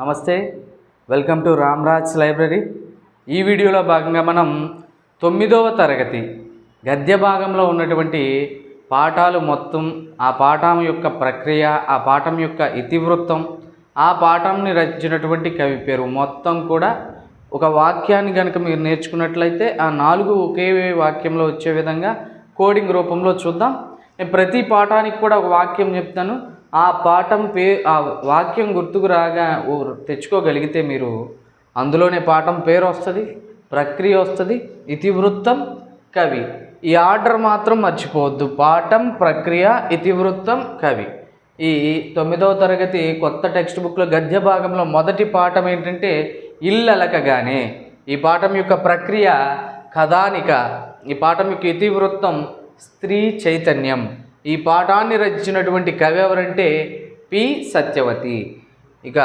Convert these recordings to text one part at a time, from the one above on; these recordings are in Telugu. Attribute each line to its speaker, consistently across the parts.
Speaker 1: నమస్తే వెల్కమ్ టు రామ్రాజ్ లైబ్రరీ. ఈ వీడియోలో భాగంగా మనం తొమ్మిదవ తరగతి గద్య భాగంలో ఉన్నటువంటి పాఠాలు మొత్తం ఆ పాఠం యొక్క ప్రక్రియ ఆ పాఠం యొక్క ఇతివృత్తం ఆ పాఠంని రచించినటువంటి కవి పేరు మొత్తం కూడా ఒక వాక్యాన్ని కనుక మీరు నేర్చుకున్నట్లయితే ఆ నాలుగు ఒకే వాక్యంలో వచ్చే విధంగా కోడింగ్ రూపంలో చూద్దాం. నేను ప్రతి పాఠానికి కూడా ఒక వాక్యం చెప్తాను. ఆ పాఠం పే ఆ వాక్యం గుర్తుకు రాగా ఓ తెచ్చుకోగలిగితే మీరు అందులోనే పాఠం పేరు వస్తుంది ప్రక్రియ వస్తుంది ఇతివృత్తం కవి. ఈ ఆర్డర్ మాత్రం మర్చిపోవద్దు. పాఠం ప్రక్రియ ఇతివృత్తం కవి. ఈ తొమ్మిదవ తరగతి కొత్త టెక్స్ట్ బుక్లో గద్య భాగంలో మొదటి పాఠం ఏంటంటే ఇల్లలకగానే. ఈ పాఠం యొక్క ప్రక్రియ కథానిక. ఈ పాఠం యొక్క ఇతివృత్తం స్త్రీ చైతన్యం. ఈ పాఠాన్ని రచించినటువంటి కవి ఎవరంటే పి. సత్యవతి. ఇక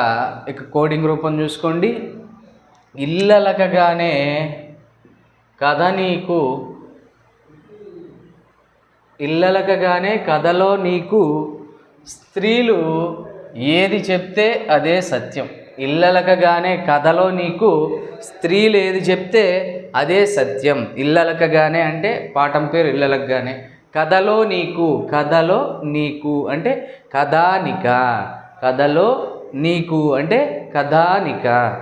Speaker 1: ఇక కోడింగ్ రూపం చూసుకోండి. ఇల్లలకగానే కథ నీకు. ఇల్లలకగానే కథలో నీకు స్త్రీలు ఏది చెప్తే అదే సత్యం. ఇల్లలకగానే కథలో నీకు స్త్రీలు ఏది చెప్తే అదే సత్యం. ఇల్లలకగానే అంటే పాఠం పేరు ఇల్లలకగానే. కథలో నీకు కథలో నీకు అంటే కథానిక. కథలో నీకు అంటే కథానిక.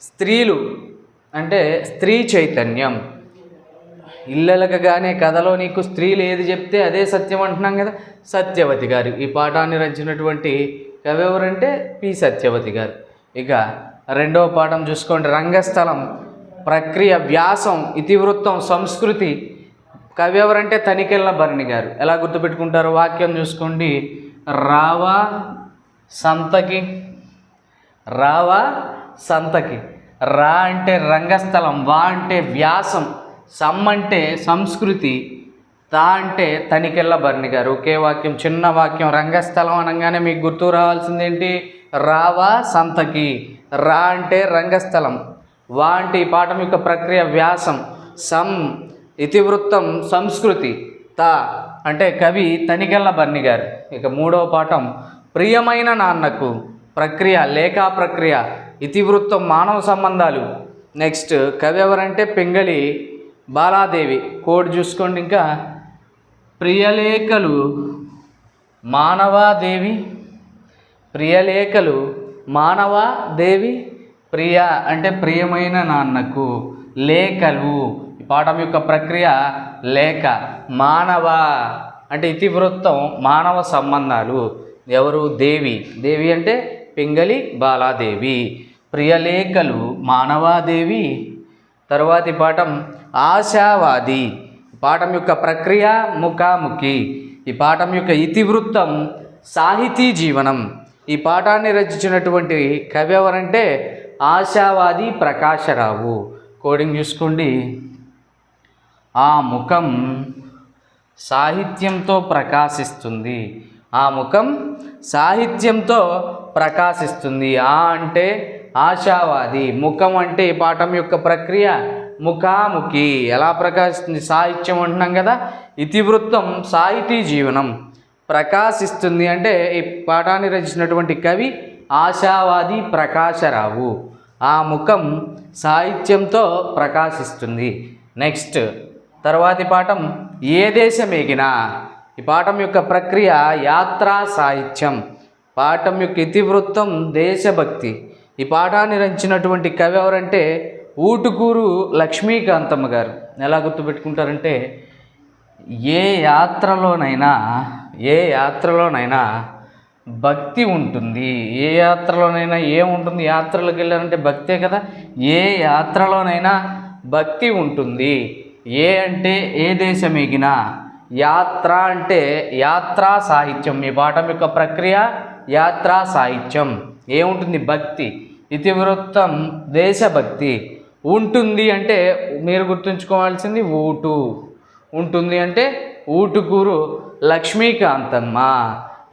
Speaker 1: స్త్రీలు అంటే స్త్రీ చైతన్యం. ఇల్లలకగానే కథలో నీకు స్త్రీలు ఏది చెప్తే అదే సత్యం అంటున్నాం కదా. సత్యవతి గారు. ఈ పాఠాన్ని రచించినటువంటి కవి ఎవరంటే పి. సత్యవతి గారు. ఇక రెండవ పాఠం చూసుకోండి. రంగస్థలం ప్రక్రియ వ్యాసం ఇతివృత్తం సంస్కృతి కవి ఎవరంటే తనికెళ్ళ భరణి గారు. ఎలా గుర్తుపెట్టుకుంటారు వాక్యం చూసుకోండి. రావా సంతకి రావా సంతకి. రా అంటే రంగస్థలం వా అంటే వ్యాసం సమ్ అంటే సంస్కృతి తా అంటే తనికెళ్ళ భరణి గారు. ఒకే వాక్యం చిన్న వాక్యం రంగస్థలం అనగానే మీకు గుర్తు రావాల్సింది ఏంటి రావా సంతకి. రా అంటే రంగస్థలం వా అంటే ఈ పాఠం యొక్క ప్రక్రియ వ్యాసం సమ్ ఇతివృత్తం సంస్కృతి త అంటే కవి తనికెళ్ళ బర్ని గారు. ఇక మూడవ పాఠం ప్రియమైన నాన్నకు ప్రక్రియ లేఖా ప్రక్రియ ఇతివృత్తం మానవ సంబంధాలు. నెక్స్ట్ కవి ఎవరంటే పింగళి బాలాదేవి. కోడ్ చూసుకోండి ఇంకా. ప్రియలేఖలు మానవాదేవి ప్రియలేఖలు మానవాదేవి ప్రియ అంటే ప్రియమైన నాన్నకు లేఖలు. పాఠం యొక్క ప్రక్రియ లేఖ మానవ అంటే ఇతివృత్తం మానవ సంబంధాలు. ఎవరు? దేవి. దేవి అంటే పింగళి బాలాదేవి. ప్రియలేఖలు మానవాదేవి. తరువాతి పాఠం ఆశావాది. పాఠం యొక్క ప్రక్రియ ముఖాముఖి. ఈ పాఠం యొక్క ఇతివృత్తం సాహితీ జీవనం. ఈ పాఠాన్ని రచించినటువంటి కవి ఎవరంటే ఆశావాది ప్రకాశరావు. కోడింగ్ చూసుకోండి. ఆ ముఖం సాహిత్యంతో ప్రకాశిస్తుంది. ఆ ముఖం సాహిత్యంతో ప్రకాశిస్తుంది. ఆ అంటే ఆశావాది. ముఖం అంటే ఈ పాఠం యొక్క ప్రక్రియ ముఖాముఖి. ఎలా ప్రకాశిస్తుంది? సాహిత్యం అంటున్నాం కదా. ఇతివృత్తం సాహితీ జీవనం. ప్రకాశిస్తుంది అంటే ఈ పాఠాన్ని రచించినటువంటి కవి ఆశావాది ప్రకాశరావు. ఆ ముఖం సాహిత్యంతో ప్రకాశిస్తుంది. నెక్స్ట్ తర్వాతి పాఠం ఏ దేశం ఎగినా ఈ పాఠం యొక్క ప్రక్రియ యాత్రా సాహిత్యం. పాఠం యొక్క ఇతివృత్తం దేశభక్తి. ఈ పాఠాన్ని రచించినటువంటి కవి ఎవరంటే ఊటుకూరు లక్ష్మీకాంతమ్మ గారు. ఎలా గుర్తుపెట్టుకుంటారంటే ఏ యాత్రలోనైనా ఏ యాత్రలోనైనా భక్తి ఉంటుంది. ఏ యాత్రలోనైనా ఏముంటుంది? యాత్రలకు వెళ్ళారంటే భక్తే కదా. ఏ యాత్రలోనైనా భక్తి ఉంటుంది. ఏ అంటే ఏ దేశం ఎగినా యాత్ర అంటే యాత్రా సాహిత్యం. ఈ పాఠం యొక్క ప్రక్రియ యాత్రా సాహిత్యం. ఏముంటుంది? భక్తి. ఇతివృత్తం దేశభక్తి. ఉంటుంది అంటే మీరు గుర్తుంచుకోవాల్సింది ఊటు. ఉంటుంది అంటే ఊటుకూరు లక్ష్మీకాంతమ్మ.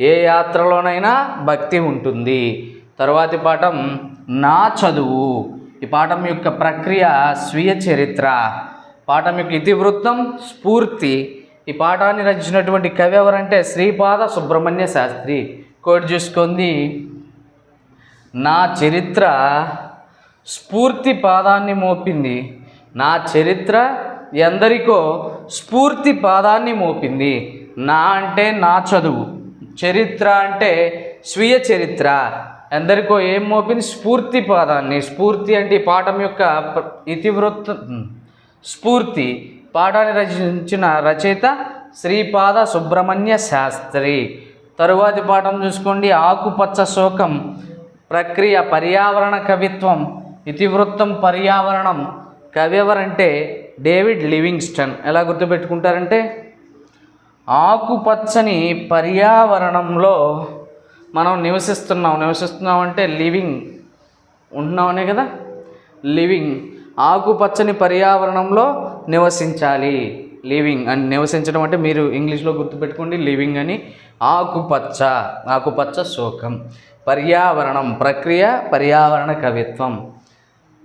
Speaker 1: ఏ యాత్రలోనైనా భక్తి ఉంటుంది. తరువాతి పాఠం నా చదువు. ఈ పాఠం యొక్క ప్రక్రియ స్వీయ చరిత్ర. పాఠం యొక్క ఇతివృత్తం స్ఫూర్తి. ఈ పాఠాన్ని రచించినటువంటి కవి ఎవరంటే శ్రీపాద సుబ్రహ్మణ్య శాస్త్రి. కోటి చూసుకుంది నా చరిత్ర స్ఫూర్తి పాదాన్ని మోపింది. నా చరిత్ర ఎందరికో స్ఫూర్తి పాదాన్ని మోపింది. నా అంటే నా చదువు. చరిత్ర అంటే స్వీయ చరిత్ర. ఎందరికో ఏం మోపింది? స్ఫూర్తి పాదాన్ని. స్ఫూర్తి అంటే ఈ పాఠం యొక్క ఇతివృత్తం స్ఫూర్తి పాఠాన్ని రచించిన రచయిత శ్రీపాద సుబ్రహ్మణ్య శాస్త్రి. తరువాతి పాఠం చూసుకోండి. ఆకుపచ్చ శోకం ప్రక్రియ పర్యావరణ కవిత్వం ఇతివృత్తం పర్యావరణం కవి ఎవరంటే డేవిడ్ లివింగ్స్టన్. ఎలా గుర్తుపెట్టుకుంటారంటే ఆకుపచ్చని పర్యావరణంలో మనం నివసిస్తున్నాం. నివసిస్తున్నాం అంటే లివింగ్ ఉంటున్నామనే కదా? లివింగ్. ఆకుపచ్చని పర్యావరణంలో నివసించాలి. లివింగ్ అని నివసించడం అంటే మీరు ఇంగ్లీష్లో గుర్తుపెట్టుకోండి లివింగ్ అని ఆకుపచ్చ ఆకుపచ్చ శోకం. పర్యావరణం ప్రక్రియ పర్యావరణ కవిత్వం.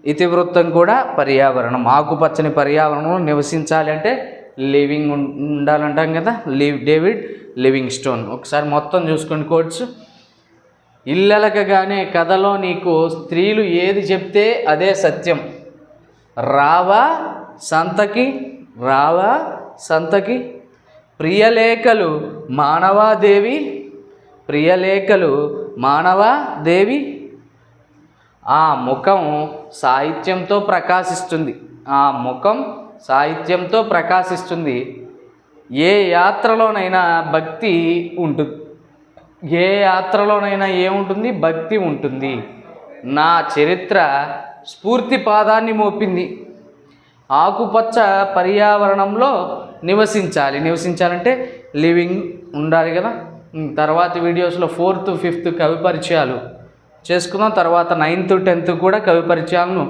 Speaker 1: ఇతివృత్తం కూడా పర్యావరణం. ఆకుపచ్చని పర్యావరణంలో నివసించాలి అంటే లివింగ్ ఉండాలంటాం కదా లివ్ డేవిడ్ లివింగ్ స్టోన్ ఒకసారి మొత్తం చూసుకోండి కోట్స్. ఇల్లలకగానే కథలో నీకు స్త్రీలు ఏది చెప్తే అదే సత్యం. రావా సంతకి రావా సంతకి. ప్రియలేఖలు మానవాదేవి ప్రియలేఖలు మానవాదేవి. ఆ ముఖం సాహిత్యంతో ప్రకాశిస్తుంది. ఆ ముఖం సాహిత్యంతో ప్రకాశిస్తుంది. ఏ యాత్రలోనైనా భక్తి ఉంటుంది. ఏ యాత్రలోనైనా ఏముంటుంది? భక్తి ఉంటుంది. నా చరిత్ర స్ఫూర్తి పాదాన్ని మోపింది. ఆకుపచ్చ పర్యావరణంలో నివసించాలి. నివసించాలంటే లివింగ్ ఉండాలి కదా. తర్వాత వీడియోస్లో ఫోర్త్ ఫిఫ్త్ కవి పరిచయాలు చేసుకుందాం. తర్వాత నైన్త్ టెన్త్ కూడా కవి పరిచయాలను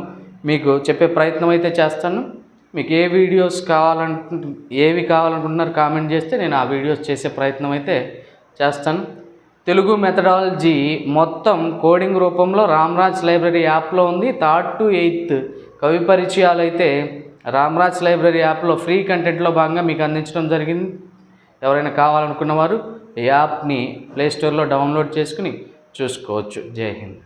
Speaker 1: మీకు చెప్పే ప్రయత్నం అయితే చేస్తాను. మీకు ఏ వీడియోస్ కావాలంటు ఏవి కావాలనుకుంటున్నారు కామెంట్ చేస్తే నేను ఆ వీడియోస్ చేసే ప్రయత్నం అయితే చేస్తాను. తెలుగు మెథడాలజీ మొత్తం కోడింగ్ రూపంలో రామ్రాజ్ లైబ్రరీ యాప్లో ఉంది. థర్డ్ టు ఎయిత్ కవి పరిచయాలు అయితే రామ్రాజ్ లైబ్రరీ యాప్లో ఫ్రీ కంటెంట్లో భాగంగా మీకు అందించడం జరిగింది. ఎవరైనా కావాలనుకున్న వారు ఈ యాప్ని ప్లేస్టోర్లో డౌన్లోడ్ చేసుకుని చూసుకోవచ్చు. జై హింద్.